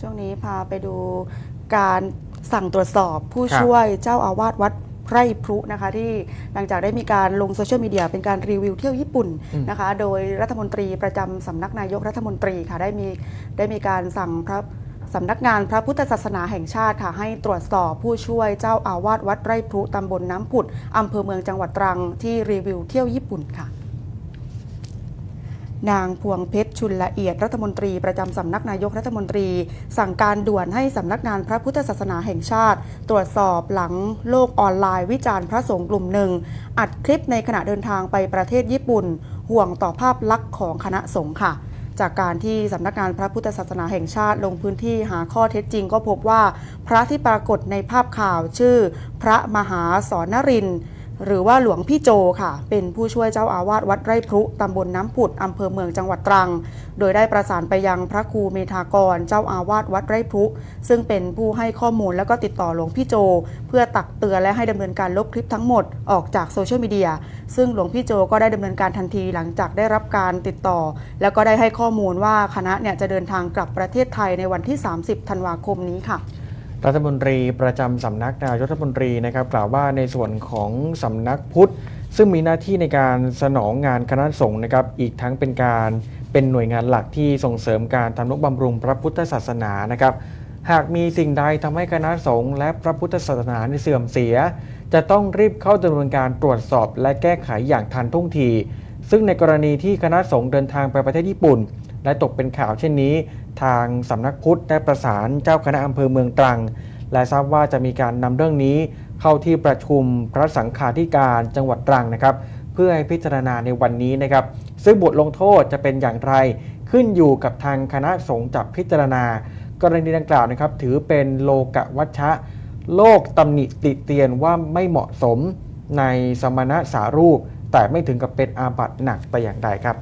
ช่วงนี้พาไปดูการสั่งตรวจสอบผู้ช่วยเจ้าอาวาสวัดไพร่พรุนะคะที่หลังจากได้มีการลงโซเชียลมีเดียเป็นการรีวิวเที่ยวญี่ปุ่นนะคะ โดยรัฐมนตรีประจำสำนักนายกรัฐมนตรีค่ะได้มีได้มีการสั่งพระสำนักงานพระพุทธศาสนาแห่งชาติค่ะ ให้ตรวจสอบผู้ช่วยเจ้าอาวาสวัดไร่พรุตำบลน้ำผุดอำเภอเมืองจังหวัดตรังที่รีวิวเที่ยวญี่ปุ่นค่ะ นางพวงเพชรชุนละเอียดรัฐมนตรีประจำสำนักนายกรัฐมนตรี สั่งการด่วนให้สำนักงานพระพุทธศาสนาแห่งชาติ ตรวจสอบหลังโลกออนไลน์วิจารณ์พระสงฆ์กลุ่มหนึ่ง อัดคลิปในขณะเดินทางไปประเทศญี่ปุ่น ห่วงต่อภาพลักษณ์ของคณะสงฆ์ค่ะจากการที่สำนักงานพระพุทธศาสนาแห่งชาติลงพื้นที่หาข้อเท็จจริงก็พบว่า พระที่ปรากฏในภาพข่าวชื่อ พระมหาสอนนรินทร์ หรือว่าหลวงพี่โจค่ะ เป็นผู้ช่วยเจ้าอาวาสวัดไร่พรุตำบลน้ำผุดอำเภอเมืองจังหวัดตรัง โดยได้ประสานไปยังพระครูเมธากร เจ้าอาวาสวัดไร่พรุซึ่งเป็นผู้ให้ข้อมูลแล้วก็ติดต่อหลวงพี่โจ เพื่อตักเตือนและให้ดำเนินการลบคลิปทั้งหมดออกจากโซเชียลมีเดียซึ่งหลวงพี่โจก็ได้ดำเนินการทันทีหลังจากได้รับการติดต่อ แล้วก็ได้ให้ข้อมูลว่าคณะเนี่ยจะเดินทางกลับประเทศไทยในวันที่ 30 ธันวาคมนี้ค่ะ รัฐมนตรีประจำสำนักนายกรัฐมนตรีนะครับกล่าวว่าในส่วนของสำนักพุทธ ซึ่งมีหน้าที่ในการสนองงานคณะสงฆ์นะครับอีกทั้งเป็นการเป็นหน่วยงานหลักที่ส่งเสริมการทำนุบำรุงพระพุทธศาสนานะครับหากมีสิ่งใดทำให้คณะสงฆ์และพระพุทธศาสนาเสื่อมเสีย จะต้องรีบเข้าดำเนินการตรวจสอบและแก้ไขอย่างทันท่วงที ซึ่งในกรณีที่คณะสงฆ์เดินทางไปประเทศญี่ปุ่น และตกเป็นข่าวเช่นนี้ ทางสำนักพุทธได้ประสานเจ้าคณะอำเภอเมืองตรัง และทราบว่าจะมีการนำเรื่องนี้ เข้าที่ประชุมพระสังฆาธิการจังหวัดตรังนะครับ เพื่อให้พิจารณาในวันนี้นะครับ ซึ่งบทลงโทษจะเป็นอย่างไร ขึ้นอยู่กับทางคณะสงฆ์จับพิจารณา กรณีดังกล่าวนะครับ ถือเป็นโลกวัชชะ โลกตำหนิติเตียนว่าไม่เหมาะสมในสมณะสารูป แต่ไม่ถึงกับเป็นอาบัติหนักแต่อย่างใดครับ